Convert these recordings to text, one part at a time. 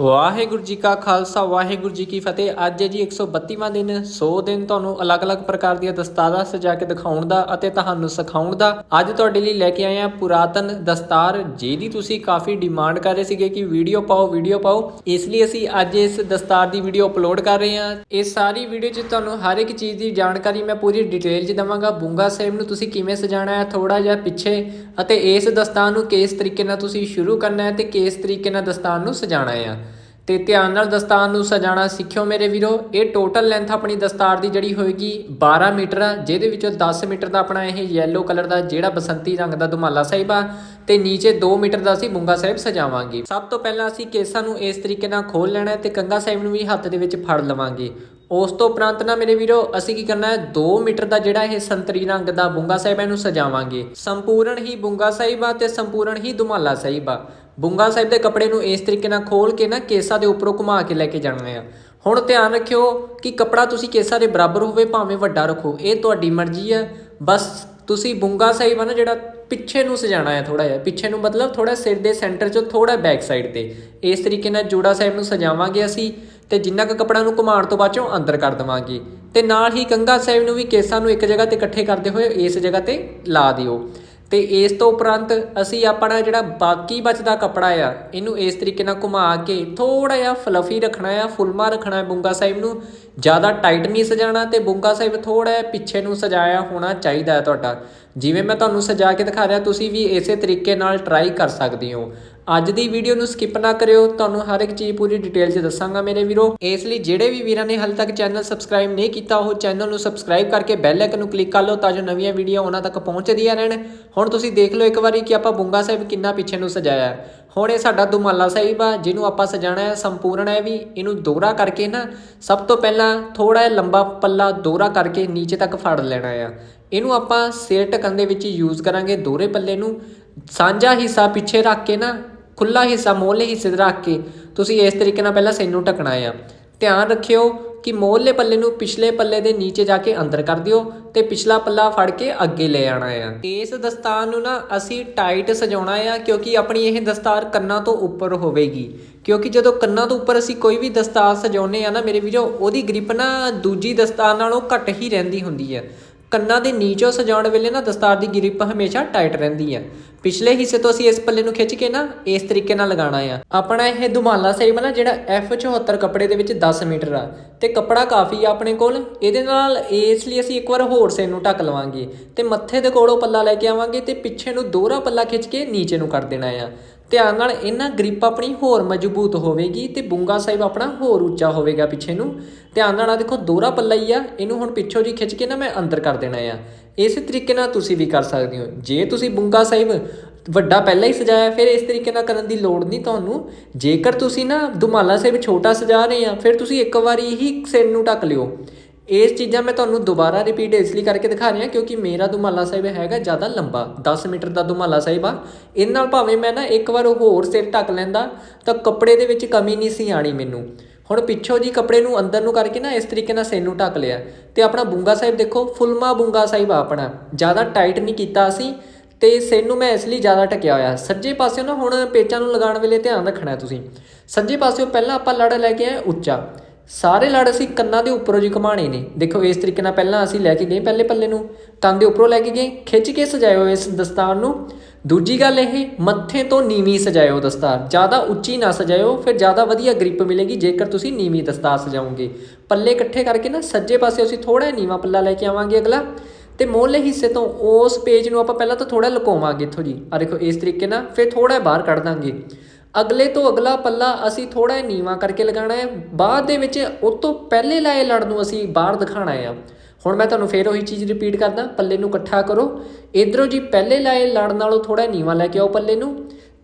ਵਾਹਿਗੁਰੂ ਜੀ ਕਾ ਖਾਲਸਾ, ਵਾਹਿਗੁਰੂ ਜੀ ਕੀ ਫਤਿਹ। ਅੱਜ ਹੈ ਜੀ 132ਵਾਂ ਦਿਨ। 100 ਦਿਨ ਤੁਹਾਨੂੰ ਅਲੱਗ-ਅਲੱਗ ਪ੍ਰਕਾਰ ਦੀਆਂ ਦਸਤਾਰਾਂ ਸਜਾ ਕੇ ਦਿਖਾਉਣ ਦਾ ਅਤੇ ਤੁਹਾਨੂੰ ਸਿਖਾਉਣ ਦਾ। ਅੱਜ ਤੁਹਾਡੇ ਲਈ ਲੈ ਕੇ ਆਏ ਹਾਂ ਪੁਰਾਤਨ ਦਸਤਾਰ, ਜਿਹਦੀ ਤੁਸੀਂ ਕਾਫੀ ਡਿਮਾਂਡ ਕਰ ਰਹੇ ਸੀਗੇ ਕਿ ਵੀਡੀਓ ਪਾਓ ਵੀਡੀਓ ਪਾਓ। ਇਸ ਲਈ ਅਸੀਂ ਅੱਜ ਇਸ ਦਸਤਾਰ ਦੀ ਵੀਡੀਓ ਅਪਲੋਡ ਕਰ ਰਹੇ ਹਾਂ। ਇਹ ਸਾਰੀ ਵੀਡੀਓ 'ਚ ਤੁਹਾਨੂੰ ਹਰ ਇੱਕ ਚੀਜ਼ ਦੀ ਜਾਣਕਾਰੀ ਮੈਂ ਪੂਰੀ ਡਿਟੇਲ 'ਚ ਦਵਾਂਗਾ। ਬੂੰਗਾ ਸਾਹਿਬ ਨੂੰ ਤੁਸੀਂ ਕਿਵੇਂ ਸਜਾਣਾ ਹੈ ਥੋੜਾ ਜਿਹਾ ਪਿੱਛੇ ਅਤੇ ਇਸ ਦਸਤਾਰ ਨੂੰ ਕਿਸ ਤਰੀਕੇ ਨਾਲ ਤੁਸੀਂ ਸ਼ੁਰੂ ਕਰਨਾ ਹੈ ਤੇ ਕਿਸ ਤਰੀਕੇ ਨਾਲ ਦਸਤਾਰ ਨੂੰ ਸਜਾਣਾ ਹੈ। ਤੇ ਧਿਆਨ ਨਾਲ ਦਸਤਾਰ ਨੂੰ ਸਜਾਣਾ ਸਿੱਖਿਓ ਮੇਰੇ ਵੀਰੋ। ਇਹ ਟੋਟਲ ਲੈਂਥ ਆਪਣੀ ਦਸਤਾਰ ਦੀ ਜਿਹੜੀ ਹੋਏਗੀ 12 ਮੀਟਰ ਆ, ਜਿਹਦੇ ਵਿੱਚੋਂ 10 ਮੀਟਰ ਦਾ ਆਪਣਾ ਇਹ ਯੈਲੋ ਕਲਰ ਦਾ ਜਿਹੜਾ ਬਸੰਤੀ ਰੰਗ ਦਾ ਦੁਮਾਲਾ ਸਾਹਿਬ ਆ, ਤੇ ਨੀਚੇ 2 ਮੀਟਰ ਦਾ ਅਸੀਂ ਬੁੰਗਾ ਸਾਹਿਬ ਸਜਾਵਾਂਗੇ। ਸਭ ਤੋਂ ਪਹਿਲਾਂ ਅਸੀਂ ਕੇਸਾਂ ਨੂੰ ਇਸ ਤਰੀਕੇ ਨਾਲ ਖੋਲ ਲੈਣਾ ਹੈ ਤੇ ਕੰਗਾ ਸਾਹਿਬ ਨੂੰ ਵੀ ਹੱਥ ਦੇ ਵਿੱਚ ਫੜ ਲਵਾਂਗੇ। ਉਸ ਤੋਂ ਉਪਰੰਤ ਨਾ ਮੇਰੇ ਵੀਰੋ, ਅਸੀਂ ਕੀ ਕਰਨਾ ਹੈ 2 ਮੀਟਰ ਦਾ ਜਿਹੜਾ ਇਹ ਸੰਤਰੀ ਰੰਗ ਦਾ ਬੁੰਗਾ ਸਾਹਿਬ ਇਹਨੂੰ ਸਜਾਵਾਂਗੇ। ਸੰਪੂਰਨ ਹੀ ਬੁੰਗਾ ਸਾਹਿਬ ਆ ਤੇ ਸੰਪੂਰਨ ਹੀ ਦੁਮਾਲਾ ਸਾਹਿਬ ਆ। ਬੁੰਗਾ ਸਾਹਿਬ ਦੇ ਕੱਪੜੇ ਨੂੰ ਇਸ ਤਰੀਕੇ ਨਾਲ ਖੋਲ ਕੇ ਨਾ ਕੇਸਾਂ ਦੇ ਉੱਪਰੋਂ ਘੁਮਾ ਕੇ ਲੈ ਕੇ ਜਾਣਾ ਆ। ਹੁਣ ਧਿਆਨ ਰੱਖਿਓ ਕਿ ਕੱਪੜਾ ਤੁਸੀਂ ਕੇਸਾਂ ਦੇ ਬਰਾਬਰ ਹੋਵੇ, ਭਾਵੇਂ ਵੱਡਾ ਰੱਖੋ, ਇਹ ਤੁਹਾਡੀ ਮਰਜ਼ੀ ਆ। ਬਸ ਤੁਸੀਂ ਬੁੰਗਾ ਸਾਹਿਬ ਆ ਨਾ ਜਿਹੜਾ ਪਿੱਛੇ ਨੂੰ ਸਜਾਣਾ ਹੈ ਥੋੜਾ ਜਿਹਾ, ਪਿੱਛੇ ਨੂੰ ਮਤਲਬ ਥੋੜਾ ਸਿਰ ਦੇ ਸੈਂਟਰ 'ਚੋਂ ਥੋੜਾ ਬੈਕ ਸਾਈਡ ਤੇ। ਇਸ ਤਰੀਕੇ ਨਾਲ ਜੋੜਾ ਸਾਹਿਬ ਨੂੰ ਸਜਾਵਾਂਗੇ ਅਸੀਂ ਤੇ ਜਿੰਨਾ ਕੁ ਕੱਪੜਾ ਨੂੰ ਘੁਮਾਉਣ ਤੋਂ ਬਾਅਦ ਚੋਂ ਅੰਦਰ ਕਰ ਦਵਾਂਗੇ। ਤੇ ਨਾਲ ਹੀ ਕੰਗਾ ਸਾਹਿਬ ਨੂੰ ਵੀ ਕੇਸਾਂ ਨੂੰ ਇੱਕ ਜਗ੍ਹਾ ਤੇ ਇਕੱਠੇ ਕਰਦੇ ਹੋਏ ਇਸ ਜਗ੍ਹਾ ਤੇ ਲਾ ਦਿਓ। ਤੇ ਇਸ ਤੋਂ ਉਪਰੰਤ ਅਸੀਂ ਆਪਣਾ ਜਿਹੜਾ ਬਾਕੀ ਬਚਦਾ ਕੱਪੜਾ ਆ, ਇਹਨੂੰ ਇਸ ਤਰੀਕੇ ਨਾਲ ਘੁਮਾ ਕੇ ਥੋੜਾ ਜਿਹਾ ਫਲਫੀ ਰੱਖਣਾ ਆ, ਫੁਲਮਾ ਰੱਖਣਾ ਹੈ ਬੁੰਗਾ ਸਾਹਿਬ ਨੂੰ। ਜ਼ਿਆਦਾ ਟਾਈਟ ਨਹੀਂ ਸਜਾਣਾ ਤੇ ਬੁੰਗਾ ਸਾਹਿਬ ਥੋੜਾ ਜਿਹਾ ਪਿੱਛੇ ਨੂੰ ਸਜਾਇਆ ਹੋਣਾ ਚਾਹੀਦਾ ਹੈ ਤੁਹਾਡਾ। ਜਿਵੇਂ ਮੈਂ ਤੁਹਾਨੂੰ ਸਜਾ ਕੇ ਦਿਖਾ ਰਿਹਾ, ਤੁਸੀਂ ਵੀ ਇਸੇ ਤਰੀਕੇ ਨਾਲ ਟਰਾਈ ਕਰ ਸਕਦੇ ਹੋ। ਅੱਜ ਦੀ ਵੀਡੀਓ ਨੂੰ ਸਕਿਪ ਨਾ ਕਰਿਓ। ਤੁਹਾਨੂੰ ਹਰ ਇੱਕ ਚੀਜ਼ ਪੂਰੀ ਡਿਟੇਲ 'ਚ ਦੱਸਾਂਗਾ ਮੇਰੇ ਵੀਰੋ। ਇਸ ਲਈ ਜਿਹੜੇ ਵੀ ਵੀਰਾਂ ਨੇ ਹਾਲੇ ਤੱਕ ਚੈਨਲ ਸਬਸਕ੍ਰਾਈਬ ਨਹੀਂ ਕੀਤਾ, ਉਹ ਚੈਨਲ ਨੂੰ ਸਬਸਕ੍ਰਾਈਬ ਕਰਕੇ ਬੈਲ ਆਈਕਨ ਨੂੰ ਕਲਿੱਕ ਕਰ ਲਓ ਤਾਂ ਜੋ ਨਵੀਆਂ ਵੀਡੀਓ ਉਹਨਾਂ ਤੱਕ ਪਹੁੰਚਦੀਆਂ ਰਹਿਣ। ਹੁਣ ਤੁਸੀਂ ਦੇਖ ਲਓ ਇੱਕ ਵਾਰੀ ਕਿ ਆਪਾਂ ਬੁੰਗਾ ਸਾਹਿਬ ਕਿੰਨਾ ਪਿੱਛੇ ਨੂੰ ਸਜਾਇਆ। ਹੈ ਹੁਣ ਇਹ ਸਾਡਾ ਦੁਮਾਲਾ ਸਾਹਿਬ ਆ, ਜਿਹਨੂੰ ਆਪਾਂ ਸਜਾਣਾ ਹੈ, ਸੰਪੂਰਨ ਹੈ ਵੀ। ਇਹਨੂੰ ਦੋਹਰਾ ਕਰਕੇ ਨਾ, ਸਭ ਤੋਂ ਪਹਿਲਾਂ ਥੋੜਾ ਜਿਹਾ ਲੰਬਾ ਪੱਲਾ ਦੋਹਰਾ ਕਰਕੇ ਨੀਚੇ ਤੱਕ ਫੜ ਲੈਣਾ ਆ। ਇਹਨੂੰ ਆਪਾਂ ਸਿਰ ਢਕਣ ਦੇ ਵਿੱਚ ਯੂਜ਼ ਕਰਾਂਗੇ ਦੋਹਰੇ ਪੱਲੇ ਨੂੰ। ਸਾਂਝਾ ਹਿੱਸਾ ਪਿੱਛੇ ਰੱਖ ਕੇ ਨਾ ਖੁੱਲਾ ਹਿੱਸਾ, ਮੋਹਲੇ ਹਿੱਸੇ ਤੇ ਰੱਖ ਕੇ ਤੁਸੀਂ ਇਸ ਤਰੀਕੇ ਨਾਲ ਪਹਿਲਾਂ ਸਿਰ ਨੂੰ ਢਕਣਾ ਆ। ਧਿਆਨ ਰੱਖਿਓ ਕਿ ਮੋਹਲੇ ਪੱਲੇ ਨੂੰ ਪਿਛਲੇ ਪੱਲੇ ਦੇ ਨੀਚੇ ਜਾ ਕੇ ਅੰਦਰ ਕਰ ਦਿਓ ਤੇ ਪਿਛਲਾ ਪੱਲਾ ਫੜ ਕੇ ਅੱਗੇ ਲੈ ਆਣਾ ਆ। ਇਸ ਦਸਤਾਰ ਨੂੰ ਨਾ ਅਸੀਂ ਟਾਈਟ ਸਜਾਉਣਾ ਆ ਕਿਉਂਕਿ ਆਪਣੀ ਇਹ ਦਸਤਾਰ ਕੰਨਾਂ ਤੋਂ ਉੱਪਰ ਹੋਵੇਗੀ। ਕਿਉਂਕਿ ਜਦੋਂ ਕੰਨਾਂ ਤੋਂ ਉੱਪਰ ਅਸੀਂ ਕੋਈ ਵੀ ਦਸਤਾਰ ਸਜਾਉਨੇ ਆ ਨਾ ਮੇਰੇ ਵੀਰੋ, ਉਹਦੀ ਗ੍ਰਿਪ ਨਾ ਦੂਜੀ ਦਸਤਾਰ ਨਾਲੋਂ ਘੱਟ ਹੀ ਰਹਿੰਦੀ ਹੁੰਦੀ ਹੈ ਕੰਨਾਂ ਦੇ ਨੀਚੋਂ ਸਜਾਉਣ ਵੇਲੇ ਨਾ ਦਸਤਾਰ ਦੀ ਗ੍ਰਿਪ ਹਮੇਸ਼ਾ ਟਾਈਟ ਰਹਿੰਦੀ ਹੈ ਪਿਛਲੇ ਹਿੱਸੇ ਤੋਂ ਅਸੀਂ ਇਸ ਪੱਲੇ ਨੂੰ ਖਿੱਚ ਕੇ ਨਾ ਇਸ ਤਰੀਕੇ ਨਾਲ ਲਗਾਉਣਾ ਆ। ਆਪਣਾ ਇਹ ਦੁਮਾਲਾ ਸਾਹਿਬ ਨਾ ਜਿਹੜਾ F74 ਕੱਪੜੇ ਦੇ ਵਿੱਚ 10 ਮੀਟਰ ਆ। ਤੇ ਕੱਪੜਾ ਕਾਫੀ ਆ ਆਪਣੇ ਕੋਲ। ਇਹਦੇ ਨਾਲ ਇਸ ਲਈ ਅਸੀਂ ਇੱਕ ਵਾਰ ਹੋਰ ਸੇ ਨੂੰ ਢੱਕ ਲਵਾਂਗੇ। ਤੇ ਮੱਥੇ ਦੇ ਕੋਲੋਂ ਪੱਲਾ ਲੈ ਕੇ ਆਵਾਂਗੇ ਤੇ ਪਿੱਛੇ ਨੂੰ ਦੋਹਰਾ ਪੱਲਾ ਖਿੱਚ ਕੇ ਨੀਚੇ ਨੂੰ ਕਰ ਦੇਣਾ ਆ। ਧਿਆਨ ਨਾਲ ਇਹਨਾਂ ਗ੍ਰਿਪ ਆਪਣੀ ਹੋਰ ਮਜ਼ਬੂਤ ਹੋਵੇਗੀ ਤੇ ਬੁੰਗਾ ਸਾਹਿਬ ਆਪਣਾ ਹੋਰ ਉੱਚਾ ਹੋਵੇਗਾ ਪਿੱਛੇ ਨੂੰ। ਧਿਆਨ ਨਾਲ ਆ ਦੇਖੋ, ਦੋਹਰਾ ਪੱਲਾ ਹੀ ਆ। ਇਹਨੂੰ ਹੁਣ ਪਿੱਛੋਂ ਜੀ ਖਿੱਚ ਕੇ ਨਾ ਮੈਂ ਅੰਦਰ ਕਰ ਦੇਣਾ ਆ। ਇਸੇ ਤਰੀਕੇ ਨਾਲ ਤੁਸੀਂ ਵੀ ਕਰ ਸਕਦੇ ਹੋ। ਜੇ ਤੁਸੀਂ ਬੁੰਗਾ ਸਾਹਿਬ ਵੱਡਾ ਪਹਿਲਾਂ ਹੀ ਸਜਾਇਆ, ਫਿਰ ਇਸ ਤਰੀਕੇ ਨਾਲ ਕਰਨ ਦੀ ਲੋੜ ਨਹੀਂ ਤੁਹਾਨੂੰ। ਜੇਕਰ ਤੁਸੀਂ ਨਾ ਦੁਮਾਲਾ ਸਾਹਿਬ ਛੋਟਾ ਸਜਾ ਰਹੇ ਆ, ਫਿਰ ਤੁਸੀਂ ਇੱਕ ਵਾਰੀ ਹੀ ਸਿਰ ਨੂੰ ਢੱਕ ਲਿਓ। ਇਸ ਚੀਜ਼ਾਂ ਮੈਂ ਤੁਹਾਨੂੰ ਦੁਬਾਰਾ ਰਿਪੀਟ ਇਸ ਲਈ ਕਰਕੇ ਦਿਖਾ ਰਿਹਾ ਕਿਉਂਕਿ ਮੇਰਾ ਦੁਮਾਲਾ ਸਾਹਿਬ ਹੈਗਾ ਜ਼ਿਆਦਾ ਲੰਬਾ 10 ਮੀਟਰ ਦਾ ਦੁਮਾਲਾ ਸਾਹਿਬ ਆ। ਇਹ ਨਾਲ ਭਾਵੇਂ ਮੈਂ ਨਾ ਇੱਕ ਵਾਰ ਹੋਰ ਸਿਰ ਢੱਕ ਲੈਂਦਾ ਤਾਂ ਕੱਪੜੇ ਦੇ ਵਿੱਚ ਕਮੀ ਨਹੀਂ ਸੀ ਆਣੀ ਮੈਨੂੰ। ਹੁਣ ਪਿੱਛੋਂ ਜੀ ਕੱਪੜੇ ਨੂੰ ਅੰਦਰ ਨੂੰ ਕਰਕੇ ਨਾ ਇਸ ਤਰੀਕੇ ਨਾਲ ਸਿਰ ਨੂੰ ਢੱਕ ਲਿਆ ਤੇ ਆਪਣਾ ਬੁੰਗਾ ਸਾਹਿਬ ਦੇਖੋ, ਫੁੱਲਮਾ ਬੁੰਗਾ ਸਾਹਿਬ ਆ ਆਪਣਾ। ਜ਼ਿਆਦਾ ਟਾਈਟ ਨਹੀਂ ਕੀਤਾ ਅਸੀਂ ਤੇ ਸਿਰ ਨੂੰ ਮੈਂ ਇਸ ਲਈ ਜ਼ਿਆਦਾ ਟਕਿਆ ਹੋਇਆ। ਸੱਜੇ ਪਾਸਿਓਂ ਨਾ ਹੁਣ ਪੇਚਾਂ ਨੂੰ ਲਗਾਉਣ ਵੇਲੇ ਧਿਆਨ ਰੱਖਣਾ ਤੁਸੀਂ। ਸੱਜੇ ਪਾਸਿਓਂ ਪਹਿਲਾਂ ਆਪਾਂ ਲੜ ਲੈ ਕੇ ਆਏ ਉੱਚਾ। ਸਾਰੇ ਲੜ ਅਸੀਂ ਕੰਨਾਂ ਦੇ ਉੱਪਰੋਂ ਜੀ ਘੁਮਾਣੇ ਨੇ। ਦੇਖੋ, ਇਸ ਤਰੀਕੇ ਨਾਲ ਪਹਿਲਾਂ ਅਸੀਂ ਲੈ ਕੇ ਗਏ ਪਹਿਲੇ ਪੱਲੇ ਨੂੰ। ਕੰਨ ਦੇ ਉੱਪਰੋਂ ਲੈ ਕੇ ਗਏ। ਖਿੱਚ ਕੇ ਸਜਾਇਓ ਇਸ ਦਸਤਾਰ ਨੂੰ। ਦੂਜੀ ਗੱਲ ਇਹ, ਮੱਥੇ ਤੋਂ ਨੀਵੀਂ ਸਜਾਇਓ ਦਸਤਾਰ। ਜ਼ਿਆਦਾ ਉੱਚੀ ਨਾ ਸਜਾਇਓ, ਫਿਰ ਜ਼ਿਆਦਾ ਵਧੀਆ ਗ੍ਰਿਪ ਮਿਲੇਗੀ, ਜੇਕਰ ਤੁਸੀਂ ਨੀਵੀਂ ਦਸਤਾਰ ਸਜਾਓਗੇ। ਪੱਲੇ ਇਕੱਠੇ ਕਰਕੇ ਨਾ, ਸੱਜੇ ਪਾਸੇ ਅਸੀਂ ਥੋੜਾ ਨੀਵਾਂ ਪੱਲਾ ਲੈ ਕੇ ਆਵਾਂਗੇ ਅਗਲਾ। ਤੇ ਮੋਹਲੇ ਹਿੱਸੇ ਤੋਂ ਉਸ ਪੇਜ ਨੂੰ ਆਪਾਂ ਪਹਿਲਾਂ ਤਾਂ ਥੋੜਾ ਲੁਕਾਵਾਂਗੇ ਇੱਥੋਂ ਜੀ। ਆ ਦੇਖੋ, ਇਸ ਤਰੀਕੇ ਨਾਲ ਫਿਰ ਥੋੜਾ ਬਾਹਰ ਕੱਢ ਦਾਂਗੇ। ਅਗਲੇ ਤੋਂ ਅਗਲਾ ਪੱਲਾ ਅਸੀਂ ਥੋੜਾ ਨੀਵਾਂ ਕਰਕੇ ਲਗਾਉਣਾ ਹੈ। ਬਾਅਦ ਦੇ ਵਿੱਚ ਉਹ ਤੋਂ ਪਹਿਲੇ ਲਾਏ ਲੜ ਨੂੰ ਅਸੀਂ ਬਾਹਰ ਦਿਖਾਣਾ ਆ ਹੁਣ ਮੈਂ ਤੁਹਾਨੂੰ ਫੇਰ ਉਹੀ ਚੀਜ਼ ਰਿਪੀਟ ਕਰਦਾ, ਪੱਲੇ ਨੂੰ ਇਕੱਠਾ ਕਰੋ। ਇਧਰੋਂ ਜੀ ਪਹਿਲੇ ਲਾਏ ਲੜ ਨਾਲੋਂ ਥੋੜਾ ਨੀਵਾਂ ਲੈ ਕੇ ਆਓ ਪੱਲੇ ਨੂੰ।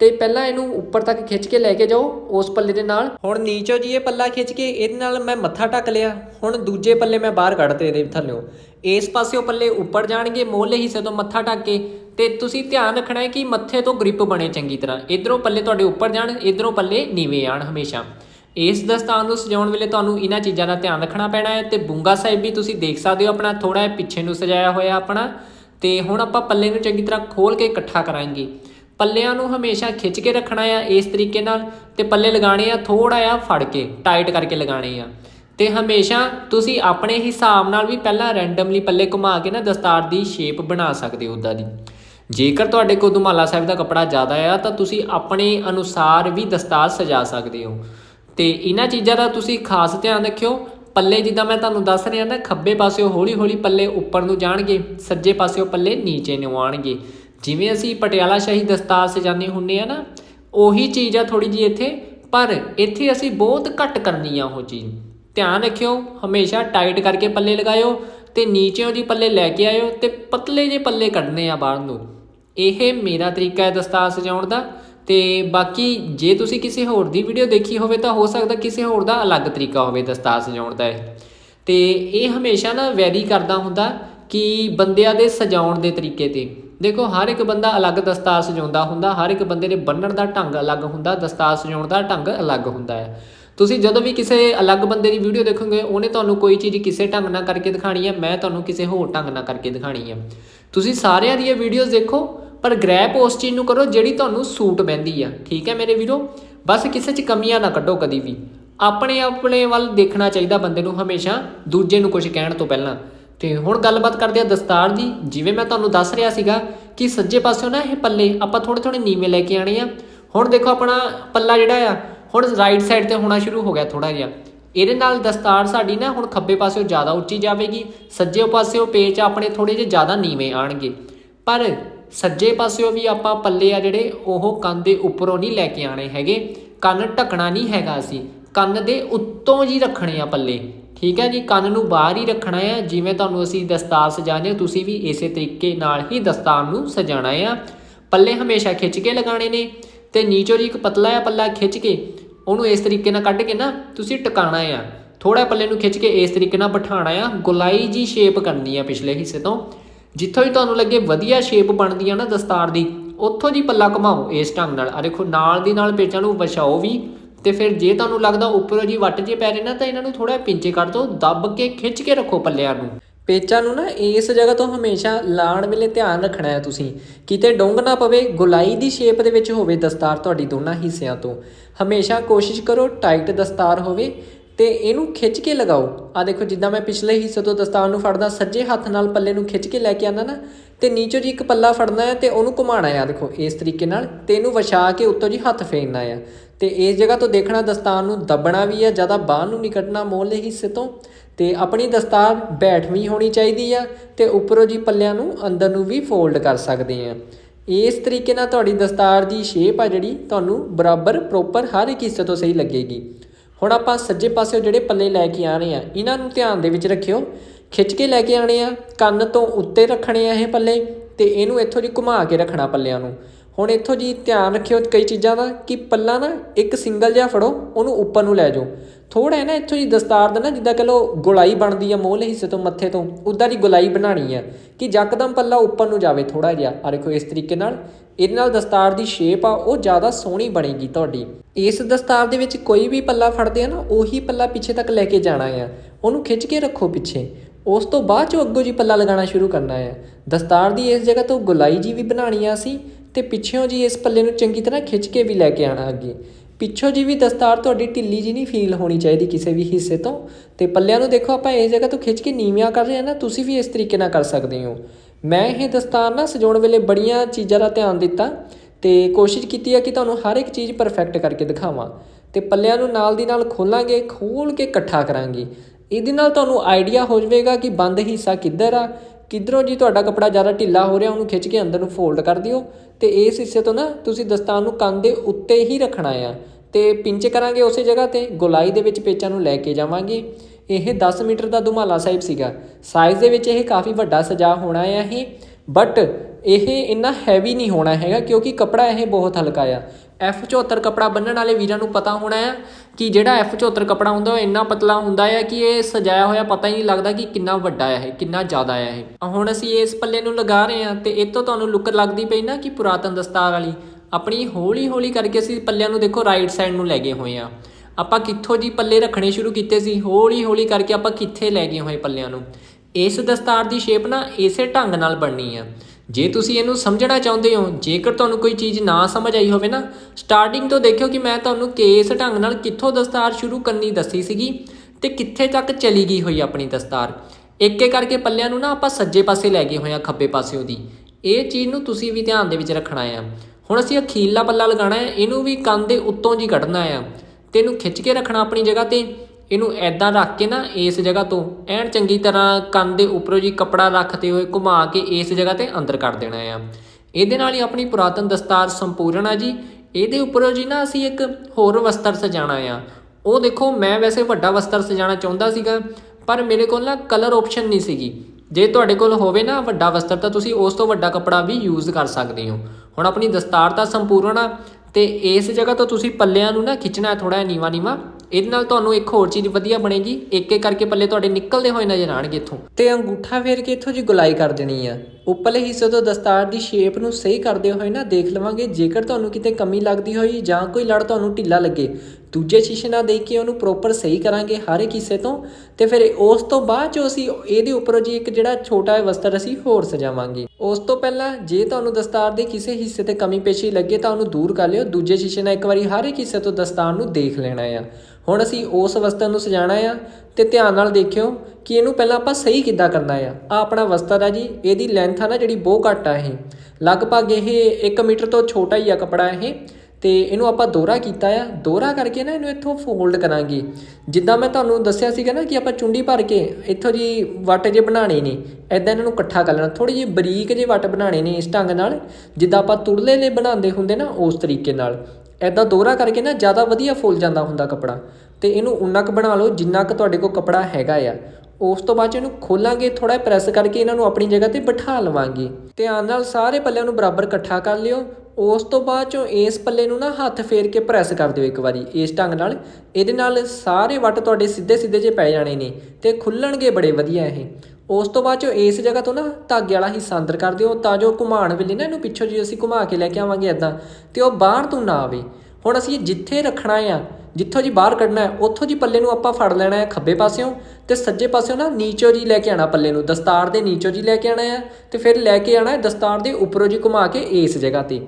ਤੇ ਪਹਿਲਾਂ ਇਹਨੂੰ ਉੱਪਰ ਤੱਕ ਖਿੱਚ ਕੇ ਲੈ ਕੇ ਜਾਓ ਉਸ ਪੱਲੇ ਦੇ ਨਾਲ। ਹੁਣ ਨੀਚੋਂ ਜੀ ਇਹ ਪੱਲਾ ਖਿੱਚ ਕੇ ਇਹਦੇ ਨਾਲ ਮੈਂ ਮੱਥਾ ਢੱਕ ਲਿਆ। ਹੁਣ ਦੂਜੇ ਪੱਲੇ ਮੈਂ ਬਾਹਰ ਕੱਢਤੇ ਇਹਦੇ ਥੱਲੇੋਂ ਇਸ ਪਾਸਿਓਂ ਪੱਲੇ ਉੱਪਰ ਜਾਣਗੇ ਮੋਹਲੇ ਹਿੱਸੇ ਤੋਂ ਮੱਥਾ ਢੱਕ ਕੇ। ਤੇ ਤੁਸੀਂ ਧਿਆਨ ਰੱਖਣਾ ਹੈ ਕਿ ਮੱਥੇ ਤੋਂ ਗ੍ਰਿਪ ਬਣੇ ਚੰਗੀ ਤਰ੍ਹਾਂ। ਇਧਰੋਂ ਪੱਲੇ ਤੁਹਾਡੇ ਉੱਪਰ ਜਾਣ, ਇਧਰੋਂ ਪੱਲੇ ਨੀਵੇਂ ਆਣ ਹਮੇਸ਼ਾ। ਇਸ ਦਸਤਾਨ ਨੂੰ ਸਜਾਉਣ ਵੇਲੇ ਤੁਹਾਨੂੰ ਇਹਨਾਂ ਚੀਜ਼ਾਂ ਦਾ ਧਿਆਨ ਰੱਖਣਾ ਪੈਣਾ ਹੈ ਤੇ ਬੁੰਗਾ ਸਾਹਿਬ ਵੀ ਤੁਸੀਂ ਦੇਖ ਸਕਦੇ ਹੋ ਆਪਣਾ ਥੋੜਾ ਜਿਹਾ ਪਿੱਛੇ ਨੂੰ ਸਜਾਇਆ ਹੋਇਆ ਆਪਣਾ। ਤੇ ਹੁਣ ਆਪਾਂ ਪੱਲੇ ਨੂੰ ਚੰਗੀ ਤਰ੍ਹਾਂ ਖੋਲ ਕੇ ਇਕੱਠਾ ਕਰਾਂਗੇ। ਪੱਲਿਆਂ ਨੂੰ ਹਮੇਸ਼ਾ ਖਿੱਚ ਕੇ ਰੱਖਣਾ ਆ ਇਸ ਤਰੀਕੇ ਨਾਲ ਤੇ ਪੱਲੇ ਲਗਾਣੇ ਆ ਥੋੜਾ ਆ ਫੜ ਕੇ ਟਾਈਟ ਕਰਕੇ ਲਗਾਣੇ ਆ। ਤੇ ਹਮੇਸ਼ਾ ਤੁਸੀਂ ਆਪਣੇ ਹਿਸਾਬ ਨਾਲ ਵੀ ਪਹਿਲਾਂ ਰੈਂਡਮਲੀ ਪੱਲੇ ਘੁਮਾ ਕੇ ਨਾ ਦਸਤਾਰ ਦੀ ਸ਼ੇਪ ਬਣਾ ਸਕਦੇ ਹੋ ਉਦਾਂ ਦੀ। ਜੇਕਰ ਤੁਹਾਡੇ ਕੋਲ ਦੁਮਾਲਾ ਸਾਹਿਬ ਦਾ ਕੱਪੜਾ ਜ਼ਿਆਦਾ ਆ, ਤਾਂ ਤੁਸੀਂ ਆਪਣੇ ਅਨੁਸਾਰ ਵੀ ਦਸਤਾਰ ਸਜਾ ਸਕਦੇ ਹੋ। ਤੇ ਇਹਨਾਂ ਚੀਜ਼ਾਂ ਦਾ ਤੁਸੀਂ ਖਾਸ ਧਿਆਨ ਰੱਖਿਓ। ਪੱਲੇ ਜਿੱਦਾਂ ਮੈਂ ਤੁਹਾਨੂੰ ਦੱਸ ਰਿਹਾ ਨਾ, ਖੱਬੇ ਪਾਸਿਓ ਹੌਲੀ ਹੌਲੀ ਪੱਲੇ ਉੱਪਰ ਨੂੰ ਜਾਣਗੇ, ਸੱਜੇ ਪਾਸਿਓਂ ਪੱਲੇ ਨੀਚੇ ਨੂੰ ਆਉਣਗੇ। ਜਿਵੇਂ ਅਸੀਂ ਪਟਿਆਲਾ ਸ਼ਾਹੀ ਦਸਤਾਰ ਸਜਾਨੇ ਹੁੰਨੇ ਆ ਨਾ, ਉਹੀ ਚੀਜ਼ ਆ ਥੋੜੀ ਜੀ ਇੱਥੇ, ਪਰ ਇੱਥੇ ਅਸੀਂ ਬਹੁਤ ਘੱਟ ਕਰਨੀ ਆ ਉਹ ਚੀਜ਼। ਧਿਆਨ ਰੱਖਿਓ, ਹਮੇਸ਼ਾ ਟਾਈਟ ਕਰਕੇ ਪੱਲੇ ਲਗਾਇਓ ਤੇ ਨੀਚੇ ਦੀ ਪੱਲੇ ਲੈ ਕੇ ਆਇਓ ਤੇ ਪਤਲੇ ਜੇ ਪੱਲੇ ਕੱਢਨੇ ਆ ਬਾਹਰ ਨੂੰ। ਇਹ ਮੇਰਾ ਤਰੀਕਾ ਹੈ ਦਸਤਾਰ ਸਜਾਉਣ ਦਾ ਤੇ ਬਾਕੀ ਜੇ ਤੁਸੀਂ ਕਿਸੇ ਹੋਰ ਦੀ ਵੀਡੀਓ ਦੇਖੀ ਹੋਵੇ ਤਾਂ ਹੋ ਸਕਦਾ ਕਿਸੇ ਹੋਰ ਦਾ ਅਲੱਗ ਤਰੀਕਾ ਹੋਵੇ ਦਸਤਾਰ ਸਜਾਉਣ ਦਾ ਇਹ। ਤੇ ਇਹ ਹਮੇਸ਼ਾ ਨਾ ਵੈਰੀ ਕਰਦਾ ਹੁੰਦਾ ਕਿ ਬੰਦਿਆਂ ਦੇ ਸਜਾਉਣ ਦੇ ਤਰੀਕੇ ਤੇ। ਦੇਖੋ, ਹਰ ਇੱਕ ਬੰਦਾ ਅਲੱਗ ਦਸਤਾਰ ਸਜਾਉਂਦਾ ਹੁੰਦਾ, ਹਰ ਇੱਕ ਬੰਦੇ ਦੇ ਬੰਨਣ ਦਾ ਢੰਗ ਅਲੱਗ ਹੁੰਦਾ, ਦਸਤਾਰ ਸਜਾਉਣ ਦਾ ਢੰਗ ਅਲੱਗ ਹੁੰਦਾ ਹੈ। ਤੁਸੀਂ ਜਦੋਂ ਵੀ ਕਿਸੇ ਅਲੱਗ ਬੰਦੇ ਦੀ ਵੀਡੀਓ ਦੇਖੋਗੇ, ਉਹਨੇ ਤੁਹਾਨੂੰ ਕੋਈ ਚੀਜ਼ ਕਿਸੇ ਢੰਗ ਨਾਲ ਕਰਕੇ ਦਿਖਾਣੀ ਹੈ, ਮੈਂ ਤੁਹਾਨੂੰ ਕਿਸੇ ਹੋਰ ਢੰਗ ਨਾਲ ਕਰਕੇ ਦਿਖਾਣੀ ਹੈ। ਤੁਸੀਂ ਸਾਰਿਆਂ ਦੀਆਂ ਵੀਡੀਓਜ਼ ਦੇਖੋ, ਪਰ ਗ੍ਰੈਪ ਉਸ ਚੀਜ਼ ਨੂੰ ਕਰੋ ਜਿਹੜੀ ਤੁਹਾਨੂੰ ਸੂਟ ਬੈਂਦੀ ਆ। ਠੀਕ ਹੈ ਮੇਰੇ ਵੀਰੋ? ਬਸ ਕਿਸੇ 'ਚ ਕਮੀਆਂ ਨਾ ਕੱਢੋ ਕਦੀ ਵੀ। ਆਪਣੇ ਆਪਣੇ ਵੱਲ ਦੇਖਣਾ ਚਾਹੀਦਾ ਬੰਦੇ ਨੂੰ ਹਮੇਸ਼ਾ, ਦੂਜੇ ਨੂੰ ਕੁਝ ਕਹਿਣ ਤੋਂ ਪਹਿਲਾਂ। ਤੇ ਹੁਣ ਗੱਲਬਾਤ ਕਰਦੇ ਆ ਦਸਤਾਰ ਦੀ। ਜਿਵੇਂ ਮੈਂ ਤੁਹਾਨੂੰ ਦੱਸ ਰਿਹਾ ਸੀਗਾ ਕਿ ਸੱਜੇ ਪਾਸਿਓਂ ਨਾ ਇਹ ਪੱਲੇ ਆਪਾਂ ਥੋੜੇ ਥੋੜੇ ਨੀਵੇਂ ਲੈ ਕੇ ਆਣੇ ਆ। ਹੁਣ ਦੇਖੋ ਆਪਣਾ ਪੱਲਾ ਜਿਹੜਾ ਆ, ਹੁਣ ਰਾਈਟ ਸਾਈਡ ਤੇ ਹੋਣਾ ਸ਼ੁਰੂ ਹੋ ਗਿਆ ਥੋੜਾ ਜਿਹਾ। ਇਹਦੇ ਨਾਲ ਦਸਤਾਰ ਸਾਡੀ ਨਾ ਹੁਣ ਖੱਬੇ ਪਾਸਿਓਂ ਜ਼ਿਆਦਾ ਉੱਚੀ ਜਾਵੇਗੀ, ਸੱਜੇ ਪਾਸਿਓਂ ਪੇਚ ਆਪਣੇ ਥੋੜੇ ਜਿਹੇ ਜ਼ਿਆਦਾ ਨੀਵੇਂ ਆਣਗੇ ਪਰ ਸੱਜੇ ਪਾਸਿਓਂ ਵੀ ਆਪਾਂ ਪੱਲੇ ਆ ਜਿਹੜੇ, ਉਹ ਕੰਨ ਦੇ ਉੱਪਰੋਂ ਨਹੀਂ ਲੈ ਕੇ ਆਣੇ ਹੈਗੇ। ਕੰਨ ਢੱਕਣਾ ਨਹੀਂ ਹੈਗਾ ਅਸੀਂ। ਕੰਨ ਦੇ ਉੱਤੋਂ ਜੀ ਰੱਖਣੇ ਆ ਪੱਲੇ। ਠੀਕ ਹੈ ਜੀ, ਕੰਨ ਨੂੰ ਬਾਹਰ ਹੀ ਰੱਖਣਾ ਆ ਜਿਵੇਂ ਤੁਹਾਨੂੰ ਅਸੀਂ ਦਸਤਾਰ ਸਜਾਉਂਦੇ ਹਾਂ, ਤੁਸੀਂ ਵੀ ਇਸੇ ਤਰੀਕੇ ਨਾਲ ਹੀ ਦਸਤਾਰ ਨੂੰ ਸਜਾਣਾ ਆ ਪੱਲੇ ਹਮੇਸ਼ਾ ਖਿੱਚ ਕੇ ਲਗਾਣੇ ਨੇ ਤੇ ਨੀਚੋਂ ਜੀ ਇੱਕ ਪਤਲਾ ਆ ਪੱਲਾ ਖਿੱਚ ਕੇ ਉਹਨੂੰ ਇਸ ਤਰੀਕੇ ਨਾਲ ਕੱਢ ਕੇ ਨਾ ਤੁਸੀਂ ਟਿਕਾਣਾ ਆ ਥੋੜਾ ਪੱਲੇ ਨੂੰ ਖਿੱਚ ਕੇ ਇਸ ਤਰੀਕੇ ਨਾਲ ਬਿਠਾਣਾ ਆ ਗੁਲਾਈ ਜੀ ਸ਼ੇਪ ਕਰਨੀ ਆ ਪਿਛਲੇ ਹਿੱਸੇ ਤੋਂ। ਜਿੱਥੋਂ ਹੀ ਤੁਹਾਨੂੰ ਲੱਗੇ ਵਧੀਆ ਸ਼ੇਪ ਬਣਦੀ ਆ ਨਾ ਦਸਤਾਰ ਦੀ, ਉੱਥੋਂ ਦੀ ਪੱਲਾ ਘੁਮਾਓ ਇਸ ਢੰਗ ਨਾਲ। ਆ ਦੇਖੋ, ਨਾਲ ਦੀ ਨਾਲ ਪੇਚਾਂ ਨੂੰ ਵਿਛਾਓ ਵੀ। ਤੇ ਫਿਰ ਜੇ ਤੁਹਾਨੂੰ ਲੱਗਦਾ ਉੱਪਰੋਂ ਜੀ ਵੱਟ ਜੇ ਪੈ ਰਹੇ ਨਾ ਤਾਂ ਇਹਨਾਂ ਨੂੰ ਥੋੜਾ ਪਿੰਚੇ ਕੱਢ ਦਿਓ, ਦੱਬ ਕੇ ਖਿੱਚ ਕੇ ਰੱਖੋ ਪੱਲਿਆਂ ਨੂੰ। ਪੇਚਾਂ ਨੂੰ ਨਾ ਇਸ ਜਗ੍ਹਾ ਤੋਂ ਹਮੇਸ਼ਾ ਲਾਣ ਵੇਲੇ ਧਿਆਨ ਰੱਖਣਾ ਹੈ ਤੁਸੀਂ। ਕਿਤੇ ਡੋਂਗ ਨਾ ਪਵੇ, ਗੁਲਾਈ ਦੀ ਸ਼ੇਪ ਦੇ ਵਿੱਚ ਹੋਵੇ ਦਸਤਾਰ ਤੁਹਾਡੀ ਦੋਨਾਂ ਹਿੱਸਿਆਂ ਤੋਂ। ਹਮੇਸ਼ਾ ਕੋਸ਼ਿਸ਼ ਕਰੋ ਟਾਈਟ ਦਸਤਾਰ ਹੋਵੇ ਤੇ ਇਹਨੂੰ ਖਿੱਚ ਕੇ ਲਗਾਓ। ਆ ਦੇਖੋ, ਜਿੱਦਾਂ ਮੈਂ ਪਿਛਲੇ ਹਿੱਸੇ ਤੋਂ ਦਸਤਾਰ ਨੂੰ ਫੜਦਾ, ਸੱਜੇ ਹੱਥ ਨਾਲ ਪੱਲੇ ਨੂੰ ਖਿੱਚ ਕੇ ਲੈ ਕੇ ਆਂਦਾ ਨਾ, ਤੇ ਨੀਚੋਂ ਜੀ ਇੱਕ ਪੱਲਾ ਫੜਨਾ ਹੈ ਤੇ ਉਹਨੂੰ ਘੁਮਾਉਣਾ ਹੈ। ਆ ਦੇਖੋ, ਇਸ ਤਰੀਕੇ ਨਾਲ ਤੇ ਇਹਨੂੰ ਵਿਛਾ ਕੇ ਉੱਤੋਂ ਜੀ ਹੱਥ ਫੇਰਨਾ ਆ ਤੇ ਇਸ ਜਗ੍ਹਾ ਤੋਂ ਦੇਖਣਾ ਦਸਤਾਰ ਨੂੰ ਦੱਬਣਾ ਵੀ ਹੈ, ਜ਼ਿਆਦਾ ਬਾਹਰ ਨੂੰ ਨਹੀਂ ਕੱਢਣਾ ਮੋਹਲੇ ਹਿੱਸੇ ਤੋਂ। ਤੇ ਆਪਣੀ ਦਸਤਾਰ ਬੈਠਵੀਂ ਹੋਣੀ ਚਾਹੀਦੀ ਆ ਤੇ ਉੱਪਰੋਂ ਜੀ ਪੱਲਿਆਂ ਨੂੰ ਅੰਦਰ ਨੂੰ ਵੀ ਫੋਲਡ ਕਰ ਸਕਦੇ ਆ। ਇਸ ਤਰੀਕੇ ਨਾਲ ਤੁਹਾਡੀ ਦਸਤਾਰ ਦੀ ਸ਼ੇਪ ਆ ਜਿਹੜੀ, ਤੁਹਾਨੂੰ ਬਰਾਬਰ, ਪ੍ਰੋਪਰ ਹਰ ਇੱਕ ਹਿੱਸੇ ਤੋਂ ਸਹੀ ਲੱਗੇਗੀ। ਹੁਣ ਆਪਾਂ ਸੱਜੇ ਪਾਸੇ ਜਿਹੜੇ ਪੱਲੇ ਲੈ ਕੇ ਆ ਰਹੇ ਆ, ਇਹਨਾਂ ਨੂੰ ਧਿਆਨ ਦੇ ਵਿੱਚ ਰੱਖਿਓ। ਖਿੱਚ ਕੇ ਲੈ ਕੇ ਆਣੇ ਆ, ਕੰਨ ਤੋਂ ਉੱਤੇ ਰੱਖਣੇ ਆ ਇਹ ਪੱਲੇ ਤੇ ਇਹਨੂੰ ਇੱਥੋਂ ਜੀ ਘੁਮਾ ਕੇ ਰੱਖਣਾ ਪੱਲਿਆਂ ਨੂੰ। ਹੁਣ ਇੱਥੋਂ ਜੀ ਧਿਆਨ ਰੱਖਿਓ ਕਈ ਚੀਜ਼ਾਂ ਦਾ, ਕਿ ਪੱਲਾ ਨਾ ਇੱਕ ਸਿੰਗਲ ਜਿਹਾ ਫੜੋ, ਉਹਨੂੰ ਉੱਪਰ ਨੂੰ ਲੈ ਜਾਓ। ਥੋੜਾ ਹੈ ਨਾ ਇੱਥੋਂ ਜੀ ਦਸਤਾਰ ਦਾ ਨਾ, ਜਿੱਦਾਂ ਕਹ ਲੋ ਗੁਲਾਈ ਬਣਦੀ ਆ ਮੋਹਲੇ ਹਿੱਸੇ ਤੋਂ ਮੱਥੇ ਤੋਂ, ਉਦਾਂ ਦੀ ਗੁਲਾਈ ਬਣਾਣੀ ਆ, ਕਿ ਯਕਦਮ ਪੱਲਾ ਉੱਪਰ ਨੂੰ ਜਾਵੇ ਥੋੜਾ ਜਿਹਾ। ਆ ਦੇਖੋ ਇਸ ਤਰੀਕੇ ਨਾਲ ਇਹਦੇ ਨਾਲ ਦਸਤਾਰ ਦੀ ਸ਼ੇਪ ਆ, ਉਹ ਜ਼ਿਆਦਾ ਸੋਹਣੀ ਬਣੇਗੀ ਤੁਹਾਡੀ। ਇਸ ਦਸਤਾਰ ਦੇ ਵਿੱਚ ਕੋਈ ਵੀ ਪੱਲਾ ਫੜਦੇ ਆ ਨਾ, ਉਹੀ ਪੱਲਾ ਪਿੱਛੇ ਤੱਕ ਲੈ ਕੇ ਜਾਣਾ ਆ। ਉਹਨੂੰ ਖਿੱਚ ਕੇ ਰੱਖੋ ਪਿੱਛੇ। ਉਸ ਤੋਂ ਬਾਅਦ ਚੋਂ ਅੱਗੋਂ ਜੀ ਪੱਲਾ ਲਗਾਉਣਾ ਸ਼ੁਰੂ ਕਰਨਾ ਆ। ਦਸਤਾਰ ਦੀ ਇਸ ਜਗ੍ਹਾ ਤੋਂ ਗੁਲਾਈ ਜੀ ਵੀ ਬਣਾਣੀ ਆ ਸੀ ਤੇ ਪਿੱਛੋਂ ਜੀ ਇਸ ਪੱਲੇ ਨੂੰ ਚੰਗੀ ਤਰ੍ਹਾਂ ਖਿੱਚ ਕੇ ਵੀ ਲੈ ਕੇ ਆਣਾ ਅੱਗੇ। ਪਿੱਛੋਂ ਜੀ ਵੀ ਦਸਤਾਰ ਤੁਹਾਡੀ ਢਿੱਲੀ ਜੀ ਨਹੀਂ ਫੀਲ ਹੋਣੀ ਚਾਹੀਦੀ ਕਿਸੇ ਵੀ ਹਿੱਸੇ ਤੋਂ। ਤੇ ਪੱਲਿਆਂ ਨੂੰ ਦੇਖੋ, ਆਪਾਂ ਇਸ ਜਗ੍ਹਾ ਤੋਂ ਖਿੱਚ ਕੇ ਨੀਵੀਆਂ ਕਰ ਰਹੇ ਹਾਂ ਨਾ, ਤੁਸੀਂ ਵੀ ਇਸ ਤਰੀਕੇ ਨਾਲ ਕਰ ਸਕਦੇ ਹੋ। ਮੈਂ ਇਹ ਦਸਤਾਰ ਨਾ ਸਜਾਉਣ ਵੇਲੇ ਬੜੀਆਂ ਚੀਜ਼ਾਂ ਦਾ ਧਿਆਨ ਦਿੱਤਾ ਤੇ ਕੋਸ਼ਿਸ਼ ਕੀਤੀ ਹੈ ਕਿ ਤੁਹਾਨੂੰ ਹਰ ਇੱਕ ਚੀਜ਼ ਪਰਫੈਕਟ ਕਰਕੇ ਦਿਖਾਵਾਂ ਤੇ ਪੱਲਿਆਂ ਨੂੰ ਨਾਲ ਦੀ ਨਾਲ ਖੋਲਾਂਗੇ, ਖੋਲ ਕੇ ਇਕੱਠਾ ਕਰਾਂਗੇ। ਇਹਦੇ ਨਾਲ ਤੁਹਾਨੂੰ ਆਈਡੀਆ ਹੋ ਜਾਵੇਗਾ ਕਿ ਬੰਦ ਹਿੱਸਾ ਕਿੱਧਰ ਆ, ਕਿੱਧਰੋਂ ਜੀ ਤੁਹਾਡਾ ਕਪੜਾ ਜ਼ਿਆਦਾ ਢਿੱਲਾ ਹੋ ਰਿਹਾ, ਉਹਨੂੰ ਖਿੱਚ ਕੇ ਅੰਦਰ ਨੂੰ ਫੋਲਡ ਕਰ ਦਿਓ ਤੇ ਇਸ ਹਿੱਸੇ ਤੋਂ ਨਾ ਤੁਸੀਂ ਦਸਤਾਰ ਨੂੰ ਕੰਨ ਦੇ ਉੱਤੇ ਹੀ ਰੱਖਣਾ ਆ ਤੇ ਪਿੰਚ ਕਰਾਂਗੇ ਉਸੇ ਜਗ੍ਹਾ ਤੇ, ਗੁਲਾਈ ਦੇ ਵਿੱਚ ਪੇਚਾਂ ਨੂੰ ਲੈ ਕੇ ਜਾਵਾਂਗੇ। ਇਹ 10 ਮੀਟਰ ਦਾ ਦੁਮਾਲਾ ਸਾਹਿਬ ਸੀਗਾ। ਸਾਈਜ਼ ਦੇ ਵਿੱਚ ਇਹ ਕਾਫੀ ਵੱਡਾ ਸਜਾ ਹੋਣਾ ਆ ਇਹ ਬਟ ਇਹ ਇੰਨਾ ਹੈਵੀ ਨਹੀਂ ਹੋਣਾ ਹੈਗਾ ਕਿਉਂਕਿ ਕਪੜਾ ਇਹ ਬਹੁਤ ਹਲਕਾ ਆ। F74 ਕਪੜਾ ਬੰਨਣ ਵਾਲੇ ਵੀਰਾਂ ਨੂੰ ਪਤਾ ਹੋਣਾ ਆ ਕਿ ਜਿਹੜਾ F74 ਕਪੜਾ ਹੁੰਦਾ ਉਹ ਇੰਨਾ ਪਤਲਾ ਹੁੰਦਾ ਆ ਕਿ ਇਹ ਸਜਾਇਆ ਹੋਇਆ ਪਤਾ ਹੀ ਨਹੀਂ ਲੱਗਦਾ ਕਿ ਕਿੰਨਾ ਵੱਡਾ ਆ ਇਹ, ਕਿੰਨਾ ਜ਼ਿਆਦਾ ਆ ਇਹ। ਹੁਣ ਅਸੀਂ ਇਸ ਪੱਲੇ ਨੂੰ ਲਗਾ ਰਹੇ ਹਾਂ ਤੇ ਇਹ ਤੋਂ ਤੁਹਾਨੂੰ ਲੁੱਕ ਲੱਗਦੀ ਪਈ ਨਾ ਕਿ ਪੁਰਾਤਨ ਦਸਤਾਰ ਵਾਲੀ। ਆਪਣੀ ਹੌਲੀ ਹੌਲੀ ਕਰਕੇ ਅਸੀਂ ਪੱਲਿਆਂ ਨੂੰ ਦੇਖੋ ਰਾਈਟ ਸਾਈਡ ਨੂੰ ਲੈ ਗਏ ਹੋਏ ਆ। ਆਪਾਂ ਕਿੱਥੋਂ ਜੀ ਪੱਲੇ ਰੱਖਣੇ ਸ਼ੁਰੂ ਕੀਤੇ ਸੀ? ਹੌਲੀ ਹੌਲੀ ਕਰਕੇ ਆਪਾਂ ਕਿੱਥੇ ਲੈ ਗਏ ਹੋਏ ਪੱਲਿਆਂ ਨੂੰ? ਇਸ ਦਸਤਾਰ ਦੀ ਸ਼ੇਪ ਨਾ ਇਸੇ ਢੰਗ ਨਾਲ ਬਣਨੀ ਆ। ਜੇ ਤੁਸੀਂ ਇਹਨੂੰ ਸਮਝਣਾ ਚਾਹੁੰਦੇ ਹੋ, ਜੇਕਰ ਤੁਹਾਨੂੰ ਕੋਈ ਚੀਜ਼ ਨਾ ਸਮਝ ਆਈ ਹੋਵੇ ਨਾ ਸਟਾਰਟਿੰਗ ਤੋਂ ਦੇਖਿਓ ਕਿ ਮੈਂ ਤੁਹਾਨੂੰ ਕਿਸ ਢੰਗ ਨਾਲ ਕਿੱਥੋਂ ਦਸਤਾਰ ਸ਼ੁਰੂ ਕਰਨੀ ਦੱਸੀ ਸੀਗੀ ਤੇ ਕਿੱਥੇ ਤੱਕ ਚਲੀ ਗਈ ਹੋਈ ਆਪਣੀ ਦਸਤਾਰ। ਇੱਕ ਇੱਕ ਕਰਕੇ ਪੱਲਿਆਂ ਨੂੰ ਨਾ ਆਪਾਂ ਸੱਜੇ ਪਾਸੇ ਲੈ ਗਏ ਹੋਏ ਆ, ਖੱਬੇ ਪਾਸਿਓਂ ਦੀ। ਇਹ ਚੀਜ਼ ਨੂੰ ਤੁਸੀਂ ਵੀ ਧਿਆਨ ਦੇ ਵਿੱਚ ਰੱਖਣਾ ਆ। ਹੁਣ ਅਸੀਂ ਅਖੀਰਲਾ ਪੱਲਾ ਲਗਾਉਣਾ ਹੈ, ਇਹਨੂੰ ਵੀ ਕੰਨ ਦੇ ਉੱਤੋਂ ਜੀ ਕੱਢਣਾ ਆ। ਤੇ ਇਹਨੂੰ ਖਿੱਚ ਕੇ ਰੱਖਣਾ ਆਪਣੀ ਜਗ੍ਹਾ ਤੇ। ਇਹਨੂੰ ਐਦਾਂ ਰੱਖ ਕੇ ਨਾ ਇਸ ਜਗ੍ਹਾ ਤੋਂ ਐਨ ਚੰਗੀ ਤਰ੍ਹਾਂ ਕੰਨ ਦੇ ਉੱਪਰੋਂ ਜੀ ਕੱਪੜਾ ਰੱਖਦੇ ਹੋਏ ਘੁਮਾ ਕੇ ਇਸ ਜਗ੍ਹਾ ਤੇ ਅੰਦਰ ਕਰ ਦੇਣਾ ਆ। ਇਹਦੇ ਨਾਲ ਹੀ ਆਪਣੀ ਪੁਰਾਤਨ ਦਸਤਾਰ ਸੰਪੂਰਨ ਆ ਜੀ। ਇਹਦੇ ਉੱਪਰੋਂ ਜੀ ਨਾ ਅਸੀਂ ਇੱਕ ਹੋਰ ਵਸਤਰ ਸਜਾਣਾ ਆ। ਉਹ ਦੇਖੋ, ਮੈਂ ਵੈਸੇ ਵੱਡਾ ਵਸਤਰ ਸਜਾਣਾ ਚਾਹੁੰਦਾ ਸੀਗਾ, ਪਰ ਮੇਰੇ ਕੋਲ ਨਾ ਕਲਰ ਆਪਸ਼ਨ ਨਹੀਂ ਸੀਗੀ। ਜੇ ਤੁਹਾਡੇ ਕੋਲ ਹੋਵੇ ਨਾ ਵੱਡਾ ਵਸਤਰ ਤਾਂ ਤੁਸੀਂ ਉਸ ਤੋਂ ਵੱਡਾ ਕੱਪੜਾ ਵੀ ਯੂਜ਼ ਕਰ ਸਕਦੇ ਹੋ। ਹੁਣ ਆਪਣੀ ਦਸਤਾਰ ਤਾਂ ਸੰਪੂਰਨ ਆ ਤੇ ਇਸ ਜਗ੍ਹਾ ਤੋਂ ਤੁਸੀਂ ਪੱਲਿਆਂ ਨੂੰ ਨਾ ਖਿੱਚਣਾ ਥੋੜਾ ਨੀਵਾ ਨੀਵਾ। ਇਹਦੇ ਨਾਲ ਤੁਹਾਨੂੰ ਇੱਕ ਹੋਰ ਚੀਜ਼ ਵਧੀਆ ਬਣੇਗੀ। ਇੱਕ ਇੱਕ ਕਰਕੇ ਪੱਲੇ ਤੁਹਾਡੇ ਨਿਕਲਦੇ ਹੋਏ ਨਜ਼ਰ ਆਣਗੇ ਇੱਥੋਂ। ਤੇ ਅੰਗੂਠਾ ਫੇਰ ਕੇ ਇੱਥੋਂ ਜੀ ਗੁਲਾਈ ਕਰ ਦੇਣੀ ਆ। ਉੱਪਰਲੇ ਹਿੱਸੇ ਤੋਂ ਦਸਤਾਰ ਦੀ ਸ਼ੇਪ ਨੂੰ ਸਹੀ ਕਰਦੇ ਹੋਏ ਨਾ ਦੇਖ ਲਵਾਂਗੇ। ਜੇਕਰ ਤੁਹਾਨੂੰ ਕਿਤੇ ਕਮੀ ਲੱਗਦੀ ਹੋਈ ਜਾਂ ਕੋਈ ਲੜ ਤੁਹਾਨੂੰ ਢਿੱਲਾ ਲੱਗੇ ਦੂਜੇ ਸ਼ੀਸ਼ੇ ਨਾਲ ਦੇਖ ਕੇ ਉਹਨੂੰ ਪ੍ਰੋਪਰ ਸਹੀ ਕਰਾਂਗੇ ਹਰ ਇੱਕ ਹਿੱਸੇ ਤੋਂ, ਤੇ ਫਿਰ ਉਸ ਤੋਂ ਬਾਅਦ ਜੋ ਅਸੀਂ ਇਹਦੇ ਉੱਪਰੋਂ ਜੀ ਇੱਕ ਜਿਹੜਾ ਛੋਟਾ ਵਸਤਰ ਅਸੀਂ ਹੋਰ ਸਜਾਵਾਂਗੇ। ਉਸ ਤੋਂ ਪਹਿਲਾਂ ਜੇ ਤੁਹਾਨੂੰ ਦਸਤਾਰ ਦੇ ਕਿਸੇ ਹਿੱਸੇ ਤੇ ਕਮੀ ਪੇਸ਼ੀ ਲੱਗੇ ਤਾਂ ਉਹਨੂੰ ਦੂਰ ਕਰ ਲਿਓ, ਦੂਜੇ ਸ਼ੀਸ਼ੇ ਨਾਲ ਇੱਕ ਵਾਰੀ ਹਰ ਇੱਕ ਹਿੱਸੇ ਤੋਂ ਦਸਤਾਰ ਨੂੰ ਦੇਖ ਲੈਣਾ ਆ। ਹੁਣ ਅਸੀਂ ਉਸ ਵਸਤਰ ਨੂੰ ਸਜਾਣਾ ਆ, ਤੇ ਧਿਆਨ ਨਾਲ ਦੇਖਿਓ ਕਿ ਇਹਨੂੰ ਪਹਿਲਾਂ ਆਪਾਂ ਸਹੀ ਕਿੱਦਾਂ ਕਰਨਾ ਆ। ਆ ਆਪਣਾ ਵਸਤਰ ਆ ਜੀ, ਇਹਦੀ ਲੈਂਥ ਆ ਨਾ ਜਿਹੜੀ ਬਹੁਤ ਘੱਟ ਆ ਇਹ। ਲਗਭਗ ਇਹ 1 ਮੀਟਰ ਤੋਂ ਛੋਟਾ ਹੀ ਆ ਕਪੜਾ ਇਹ। ਤੇ ਇਹਨੂੰ ਆਪਾਂ ਦੋਹਰਾ ਕੀਤਾ ਆ। ਦੋਹਰਾ ਕਰਕੇ ਨਾ ਇਹਨੂੰ ਇੱਥੋਂ ਫੋਲਡ ਕਰਾਂਗੇ। ਜਿੱਦਾਂ ਮੈਂ ਤੁਹਾਨੂੰ ਦੱਸਿਆ ਸੀਗਾ ਨਾ ਕਿ ਆਪਾਂ ਚੁੰਡੀ ਭਰ ਕੇ ਇੱਥੋਂ ਜੀ ਵੱਟ ਜੇ ਬਣਾਣੇ ਨੇ ਐਦਾਂ ਇਹਨਾਂ ਨੂੰ ਇਕੱਠਾ ਕਰ ਲੈਣਾ। ਥੋੜੀ ਜਿਹੀ ਬਰੀਕ ਜਿਹੇ ਵੱਟ ਬਣਾਣੇ ਨੇ ਇਸ ਢੰਗ ਨਾਲ। ਜਿੱਦਾਂ ਆਪਾਂ ਤੁਰਲੇ ਲਈ ਬਣਾਉਂਦੇ ਹੁੰਦੇ ਨਾ ਉਸ ਤਰੀਕੇ ਨਾਲ। ਐਦਾਂ ਦੋਹਰਾ ਕਰਕੇ ਨਾ ਜ਼ਿਆਦਾ ਵਧੀਆ ਫੁੱਲ ਜਾਂਦਾ ਹੁੰਦਾ ਕੱਪੜਾ। ਤੇ ਇਹਨੂੰ ਉਨਾ ਕੁ ਬਣਾ ਲਓ ਜਿੰਨਾ ਕੁ ਤੁਹਾਡੇ ਕੋਲ ਕੱਪੜਾ ਹੈਗਾ ਆ। ਉਸ ਤੋਂ ਬਾਅਦ 'ਚ ਇਹਨੂੰ ਖੋਲਾਂਗੇ ਥੋੜਾ ਪ੍ਰੈਸ ਕਰਕੇ ਇਹਨਾਂ ਨੂੰ ਆਪਣੀ ਜਗ੍ਹਾ ਤੇ ਬਿਠਾ ਲਵਾਂਗੇ। ਧਿਆਨ ਨਾਲ ਸਾਰੇ ਪੱਲਿਆਂ ਨੂੰ ਬਰਾਬਰ ਇਕੱਠਾ ਕਰ ਲਿਓ। ਉਸ ਤੋਂ ਬਾਅਦ ਚੋਂ ਇਸ ਪੱਲੇ ਨੂੰ ਨਾ ਹੱਥ ਫੇਰ ਕੇ ਪ੍ਰੈਸ ਕਰ ਦਿਓ ਇੱਕ ਵਾਰੀ, ਇਸ ਢੰਗ ਨਾਲ। ਇਹਦੇ ਨਾਲ ਸਾਰੇ ਵੱਟ ਤੁਹਾਡੇ ਸਿੱਧੇ ਸਿੱਧੇ ਜੇ ਪੈ ਜਾਣੇ ਨੇ ਤੇ ਖੁੱਲਣਗੇ ਬੜੇ ਵਧੀਆ ਇਹ। ਉਸ ਤੋਂ ਬਾਅਦ ਚੋਂ ਇਸ ਜਗ੍ਹਾ ਤੋਂ ਨਾ ਧਾਗੇ ਵਾਲਾ ਹਿੱਸਾ ਅੰਦਰ ਕਰ ਦਿਓ, ਤਾਂ ਜੋ ਘੁਮਾਉਣ ਵੇਲੇ ਨਾ ਇਹਨੂੰ ਪਿੱਛੋਂ ਜੀ ਅਸੀਂ ਘੁਮਾ ਕੇ ਲੈ ਕੇ ਆਵਾਂਗੇ ਐਦਾਂ ਤੇ ਉਹ ਬਾਹਰ ਤੋਂ ਨਾ ਆਵੇ। ਹੁਣ ਅਸੀਂ ਜਿੱਥੇ ਰੱਖਣਾ ਆ ਜਿੱਥੋਂ ਜੀ ਬਾਹਰ ਕੱਢਣਾ ਹੈ, ਉੱਥੋਂ ਜੀ ਪੱਲੇ ਨੂੰ ਆਪਾਂ ਫੜ ਲੈਣਾ ਹੈ ਖੱਬੇ ਪਾਸਿਓਂ ਤੇ ਸੱਜੇ ਪਾਸਿਓਂ ਨਾ ਨੀਚੋਂ ਜੀ ਲੈ ਕੇ ਆਣਾ ਪੱਲੇ ਨੂੰ, ਦਸਤਾਰ ਦੇ ਨੀਚੋਂ ਜੀ ਲੈ ਕੇ ਆਣਾ ਹੈ ਤੇ ਫਿਰ ਲੈ ਕੇ ਆਣਾ ਹੈ ਦਸਤਾਰ ਦੇ ਉੱਪਰੋਂ ਜੀ ਘੁਮਾ ਕੇ ਇਸ ਜਗ੍ਹਾ ਤੇ।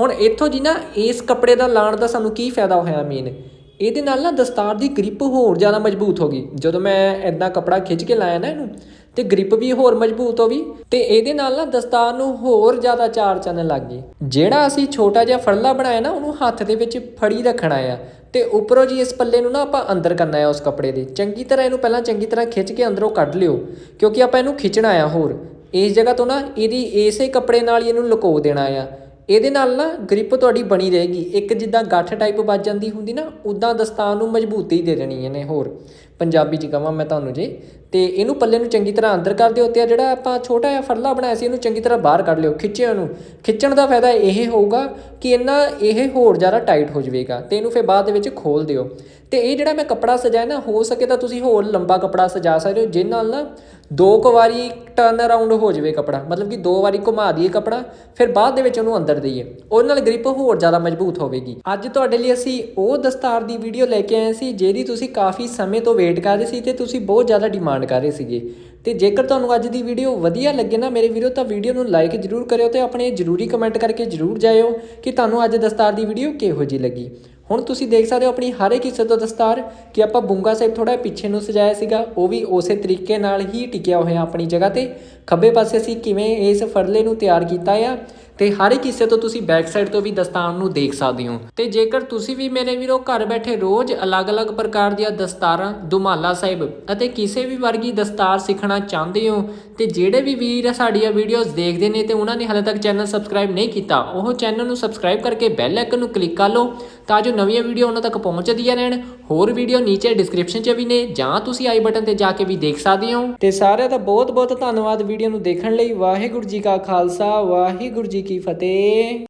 ਹੁਣ ਇੱਥੋਂ ਜੀ ਨਾ ਇਸ ਕੱਪੜੇ ਦਾ ਲਾਣ ਦਾ ਸਾਨੂੰ ਕੀ ਫਾਇਦਾ ਹੋਇਆ ਮੇਨ ਇਹਦੇ ਨਾਲ ਨਾ ਦਸਤਾਰ ਦੀ ਗ੍ਰਿਪ ਹੋਰ ਜ਼ਿਆਦਾ ਮਜ਼ਬੂਤ ਹੋ ਗਈ। ਜਦੋਂ ਮੈਂ ਐਦਾਂ ਕੱਪੜਾ ਖਿੱਚ ਕੇ ਲਾਇਆ ਨਾ ਇਹਨੂੰ ਤੇ ਗ੍ਰਿਪ ਵੀ ਹੋਰ ਮਜ਼ਬੂਤ ਹੋ ਗਈ ਤੇ ਇਹਦੇ ਨਾਲ ਨਾ ਦਸਤਾਰ ਨੂੰ ਹੋਰ ਜ਼ਿਆਦਾ ਚਾਰ ਚੰਨ ਲੱਗ ਗਈ। ਜਿਹੜਾ ਅਸੀਂ ਛੋਟਾ ਜਿਹਾ ਫੜਲਾ ਬਣਾਇਆ ਨਾ, ਉਹਨੂੰ ਹੱਥ ਦੇ ਵਿੱਚ ਫੜੀ ਰੱਖਣਾ ਆ ਤੇ ਉੱਪਰੋਂ ਜੀ ਇਸ ਪੱਲੇ ਨੂੰ ਨਾ ਆਪਾਂ ਅੰਦਰ ਕਰਨਾ ਹੈ ਉਸ ਕੱਪੜੇ ਦੇ। ਚੰਗੀ ਤਰ੍ਹਾਂ ਇਹਨੂੰ ਪਹਿਲਾਂ ਚੰਗੀ ਤਰ੍ਹਾਂ ਖਿੱਚ ਕੇ ਅੰਦਰੋਂ ਕੱਢ ਲਿਓ, ਕਿਉਂਕਿ ਆਪਾਂ ਇਹਨੂੰ ਖਿੱਚਣਾ ਆ ਹੋਰ। ਇਸ ਜਗ੍ਹਾ ਤੋਂ ਨਾ ਇਹਦੀ ਇਸੇ ਕੱਪੜੇ ਨਾਲ ਹੀ ਇਹਨੂੰ ਲੁਕੋ ਦੇਣਾ ਆ। ਇਹਦੇ ਨਾਲ ਨਾ ਗ੍ਰਿਪ ਤੁਹਾਡੀ ਬਣੀ ਰਹੇਗੀ। ਇੱਕ ਜਿੱਦਾਂ ਗੱਠ ਟਾਈਪ ਵੱਜ ਜਾਂਦੀ ਹੁੰਦੀ ਨਾ ਉਦਾਂ ਦਸਤਾਨ ਨੂੰ ਮਜ਼ਬੂਤੀ ਦੇ ਦੇਣੀ ਇਹਨੇ ਹੋਰ। ਪੰਜਾਬੀ ਚ ਕਹਾਂ ਮੈਂ ਤੁਹਾਨੂੰ ਜੇ। ਤੇ ਇਹਨੂੰ ਪੱਲੇ ਨੂੰ ਚੰਗੀ ਤਰ੍ਹਾਂ ਅੰਦਰ ਕਰ ਦਿਓ ਤੇ ਜਿਹੜਾ ਆਪਾਂ ਛੋਟਾ ਜਿਹਾ ਫਰਲਾ ਬਣਾਇਆ ਸੀ, ਇਹਨੂੰ ਚੰਗੀ ਤਰ੍ਹਾਂ ਬਾਹਰ ਕੱਢ ਲਿਓ ਖਿੱਚਿਓ ਨੂੰ। ਖਿੱਚਣ ਦਾ ਫਾਇਦਾ ਇਹ ਹੋਊਗਾ ਕਿ ਇਹਨਾਂ ਇਹ ਹੋਰ ਜ਼ਿਆਦਾ ਟਾਈਟ ਹੋ ਜਾਵੇਗਾ ਤੇ ਇਹਨੂੰ ਫਿਰ ਬਾਅਦ ਦੇ ਵਿੱਚ ਖੋਲ ਦਿਓ। ਤੇ ਇਹ ਜਿਹੜਾ ਮੈਂ ਕੱਪੜਾ ਸਜਾਇਆ ਨਾ, ਹੋ ਸਕੇ ਤਾਂ ਤੁਸੀਂ ਹੋਰ ਲੰਬਾ ਕੱਪੜਾ ਸਜਾ ਸਕਦੇ ਹੋ ਜਿਸ ਨਾਲ ਨਾ ਦੋ ਕੁ ਵਾਰੀ ਟਰਨ ਅਰਾਊਂਡ ਹੋ ਜਾਵੇ ਕੱਪੜਾ, ਮਤਲਬ ਕਿ ਦੋ ਵਾਰੀ ਘੁਮਾ ਦਈਏ ਕੱਪੜਾ, ਫਿਰ ਬਾਅਦ ਦੇ ਵਿੱਚ ਉਹਨੂੰ ਅੰਦਰ ਦਈਏ, ਉਹਦੇ ਨਾਲ ਗ੍ਰਿਪ ਹੋਰ ਜ਼ਿਆਦਾ ਮਜ਼ਬੂਤ ਹੋਵੇਗੀ। ਅੱਜ ਤੁਹਾਡੇ ਲਈ ਅਸੀਂ ਉਹ ਦਸਤਾਰ ਦੀ ਵੀਡੀਓ ਲੈ ਕੇ ਆਏ ਸੀ, ਜਿਹਦੀ ਤੁਸੀਂ ਕਾਫੀ ਸਮੇਂ ਤੋਂ ਵੇਟ ਕਰ ਰਹੇ ਸੀ ਤੇ ਤੁਸੀਂ ਬਹੁਤ ਜ਼ਿਆਦਾ ਡਿਮਾਂਡ ਕਰ ਰਹੇ ਸੀਗੇ। ਤੇ ਜੇਕਰ ਤੁਹਾਨੂੰ ਅੱਜ ਦੀ ਵੀਡੀਓ ਵਧੀਆ ਲੱਗੇ ਨਾ ਮੇਰੇ ਵੀਡੀਓ ਤਾਂ ਵੀਡੀਓ ਨੂੰ ਲਾਈਕ ਜਰੂਰ ਕਰਿਓ ਤੇ ਆਪਣੇ ਜ਼ਰੂਰੀ ਕਮੈਂਟ ਕਰਕੇ ਜਰੂਰ ਜਾਇਓ ਕਿ ਤੁਹਾਨੂੰ ਅੱਜ ਦਸਤਾਰ ਦੀ ਵੀਡੀਓ ਕਿਹੋ ਜਿਹੀ ਲੱਗੀ। ਹੁਣ ਤੁਸੀਂ ਦੇਖ ਸਕਦੇ ਹੋ ਆਪਣੀ ਹਰ ਇੱਕ ਹਿੱਸੇ ਤੋਂ ਦਸਤਾਰ ਕਿ ਆਪਾਂ ਬੁੰਗਾ ਸਾਹਿਬ ਥੋੜਾ ਪਿੱਛੇ ਨੂੰ ਸਜਾਇਆ ਸੀਗਾ, ਉਹ ਵੀ ਉਸੇ ਤਰੀਕੇ ਨਾਲ ਹੀ ਟਿਕਿਆ ਹੋਇਆ ਆਪਣੀ ਜਗ੍ਹਾ ਤੇ। ਖੱਬੇ ਪਾਸੇ ਅਸੀਂ ਕਿਵੇਂ ਇਸ ਫਰਲੇ ਨੂੰ ਤਿਆਰ ਕੀਤਾ ਆ ਤੇ ਹਰ ਇੱਕ ਹਿੱਸੇ ਤੋਂ ਤੁਸੀਂ ਬੈਕ ਸਾਈਡ ਤੋਂ ਵੀ ਦਸਤਾਰ ਨੂੰ ਦੇਖ ਸਕਦੇ ਹੋ। ਤੇ ਜੇਕਰ ਤੁਸੀਂ ਵੀ ਮੇਰੇ ਵੀਰੋ ਘਰ ਬੈਠੇ ਰੋਜ਼ ਅਲੱਗ-ਅਲੱਗ ਪ੍ਰਕਾਰ ਦੀਆਂ ਦਸਤਾਰਾਂ ਦੁਮਾਲਾ ਸਾਹਿਬ ਅਤੇ ਕਿਸੇ ਵੀ ਵਰਗੀ ਦਸਤਾਰ ਸਿੱਖਣਾ ਚਾਹੁੰਦੇ ਹੋ, ਤੇ ਜਿਹੜੇ ਵੀ ਵੀਰ ਸਾਡੀਆਂ ਵੀਡੀਓਜ਼ ਦੇਖਦੇ ਨੇ ਤੇ ਉਹਨਾਂ ਨੇ ਹਾਲੇ ਤੱਕ ਚੈਨਲ ਸਬਸਕ੍ਰਾਈਬ ਨਹੀਂ ਕੀਤਾ, ਉਹ ਚੈਨਲ ਨੂੰ ਸਬਸਕ੍ਰਾਈਬ ਕਰਕੇ ਬੈਲ ਆਈਕਨ ਨੂੰ ਕਲਿੱਕ ਕਰ ਲਓ ਤਾਂ ਜੋ ਨਵੀਆਂ ਵੀਡੀਓ ਉਹਨਾਂ ਤੱਕ ਪਹੁੰਚਦੀਆਂ ਰਹਿਣ। ਹੋਰ ਵੀਡੀਓ ਨੀਚੇ ਡਿਸਕ੍ਰਿਪਸ਼ਨ 'ਚ ਵੀ ਨੇ, ਜਾਂ ਤੁਸੀਂ ਆਈ ਬਟਨ ਤੇ ਜਾ ਕੇ ਵੀ ਦੇਖ ਸਕਦੇ ਹੋ। ਤੇ ਸਾਰਿਆਂ ਦਾ ਬਹੁਤ ਬਹੁਤ ਧੰਨਵਾਦ ਵੀਡੀਓ ਨੂੰ ਦੇਖਣ ਲਈ। ਵਾਹਿਗੁਰੂ ਜੀ ਕਾ ਖਾਲਸਾ, ਵਾਹਿਗੁਰੂ ਜੀ ਜੀ ਕੀ ਫਤਿਹ?